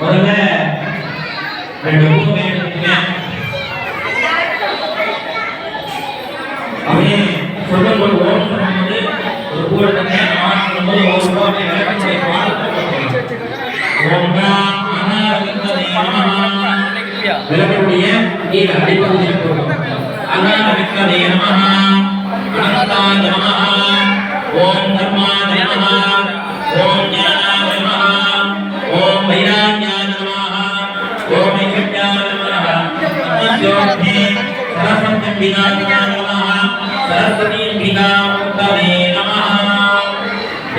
முதல்ல ரெண்டு பூ எடுத்துக்கங்க அப்படியே சொல்லும் போது ஓம் சொல்லும்போது ஒரு பூ நான் சொல்லும்போது ஒரு விளக்கக்கூடிய பாடத்தை விளக்கக்கூடிய கீழே அடிப்பகுதியில் போகும் அத்தியோக்தி சரஸ்வதி பிதாய சரஸ்வதி பிதாமுக்தவே நமஹ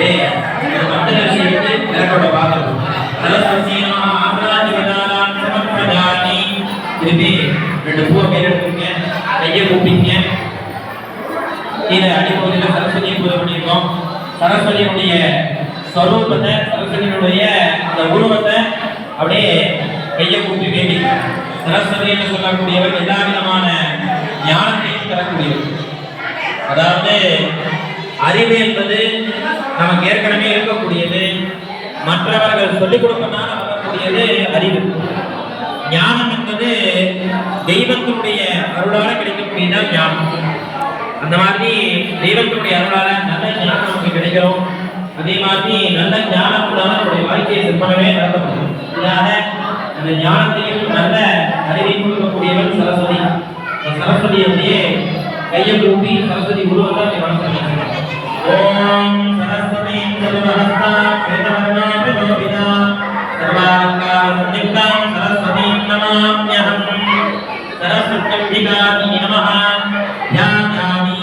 ஏ விளக்கோட சரஸ்வதி திருப்பி ரெண்டு பூவை பேர் எடுத்துங்க கையை கூப்பிங்க கீழே அடிப்பகுதியில் சரஸ்வதியை பூஜை பண்ணியிருக்கோம் சரஸ்வதியினுடைய ஸ்வரூபத்தை சரஸ்வதியினுடைய அந்த உருவத்தை அப்படியே கையை கூப்பி வேண்டி சரஸ்வதி என்று சொல்லக்கூடியவர் எல்லா விதமான ஞானத்தையும் தரக்கூடியவர் அதாவது அறிவு என்பது நமக்கு ஏற்கனவே இருக்கக்கூடியது. மற்றவர்கள் சொல்லிக் கொடுப்பதால் வரக்கூடியது அறிவு. ஞானம் என்பது தெய்வத்தினுடைய அருளால கிடைக்கக்கூடியதான் ஞானம். அந்த மாதிரி தெய்வத்தினுடைய அருளால நல்ல ஞானம் நமக்கு கிடைக்கிறோம். அதே மாதிரி நல்ல ஞானம் தான் நம்முடைய வாழ்க்கையை சிற்பனவே நடத்த முடியும் அந்த ஞானத்தையும் நல்ல அறிவையும் கொடுக்கக்கூடியவன் சரஸ்வதி அந்த சரஸ்வதியுடைய கையை கூப்பி சரஸ்வதி உருவத்தை அப்படி வணக்கம் ஓம் சரஸ்வதி சர்வஹஸ்தா வேதவர்ணா பிரஜோபிதா சர்வாலங்கார சம்யுக்தாம் சரஸ்வதீம் நமாம்யஹம் சரஸ்வத்யம்பிகாதி நமஹ த்யாஜாமி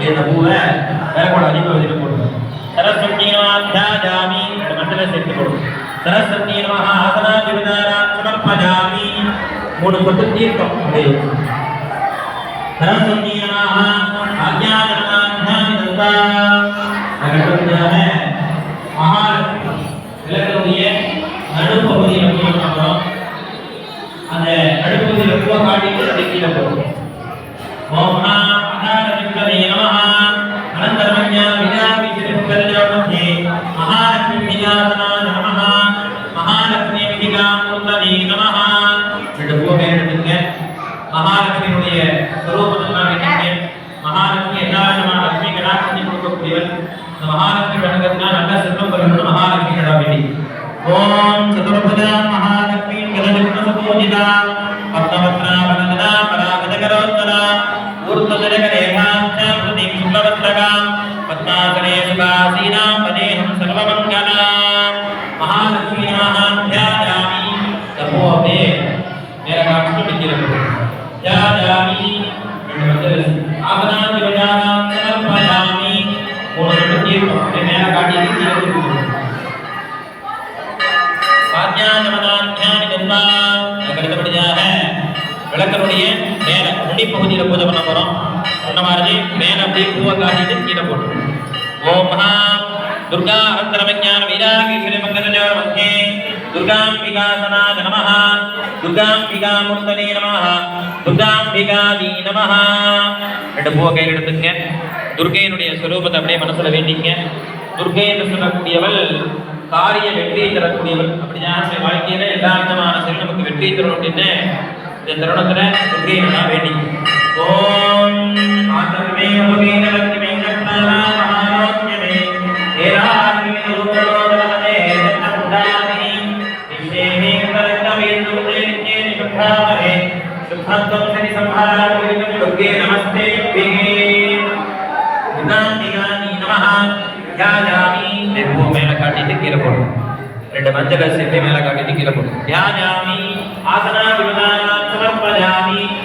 இந்த பூவை வேறக்கூட அதிகம் எழுதி போடுவோம் சரஸ்வதி நமத்யாஜாமி இந்த மண்டல சேர்த்து போடுவோம் சரஸ்வதி நமஹ ஆசனாதி விதாராம் சமர்ப்பஜாமி மூணு சொட்டு தீர்த்தம் அப்படியே சரஸ்வதி நமஹ ஆஜ்ஞானமாத்யாமி விளக்கக்கூடிய நடுப்பகுதியில் வந்து அந்த நடுப்பகுதியில் காட்டிட்டு கீழே போகும் ஓம் விதாவி திருப்பரஜோமத்தே மகாலட்சுமி விஜாதனாய நமः மகாலட்சுமி விதிகாமுத்ததே நமः ரெண்டு பூவை எடுத்துங்க மகாலட்சுமியுடைய ஸ்வரூபத்தை நான் கேட்டீங்க மகாலட்சுமி எல்லா விதமான லட்சுமி கடாட்சத்தை கொடுக்கக்கூடியவர் இந்த மகாலட்சுமி வணக்கத்தினால் நல்ல செல்வம் பெறணும் மகாலட்சுமி கடா வேண்டி ஓம் ஆஜ்ஞானமனாத்யானி தன்மா அடுத்தபடியாக விளக்கனுடைய மேல முடி பகுதியில் பூஜை பண்ண போறோம். சொன்ன மாதிரி மேல அப்படியே பூவை காட்டிட்டு கீழே போட்டு ஓம் மகா துர்கா அனந்தரமஞான வீராகீஸ்வரி மங்கலஜோர மத்தியே துர்காம்பிகாசனாத நமः துர்காம்பிகாமூர்த்தனே நமः துர்காம்பிகாதி நமः ரெண்டு பூவை கையில் எடுத்துங்க துர்கையினுடைய ஸ்வரூபத்தை அப்படியே மனசுல வேண்டிங்க துர்கை என்று சொல்லக்கூடியவள் காரிய வெற்றியை தரக்கூடியவர். அப்படிதான் நம்முடைய வாழ்க்கையில எல்லா விதமான சரி நமக்கு வெற்றியை தரணும் அப்படின்னு இந்த தருணத்துல வெற்றியை நல்லா வேண்டி. ஓம் ஆத்தமே உலகேன லக்ஷ்மி நக்னாரா மகாரோக்யமே ஏராத்மி ரூபரோதனமே தன்னமுதாமி விஸ்வேமே கரக்கமே துர்கே நித்யே சரி சம்ஹாராமிகம் துர்கே நமஸ்தே பிகே விதாந்திகானி நமஹ. தியாஜாமி பூ மேல காட்டிட்டு கீழே போடும் ரெண்டு மஞ்சள் சேர்த்து மேல காட்டிட்டு கீழே போடும் ஆசனா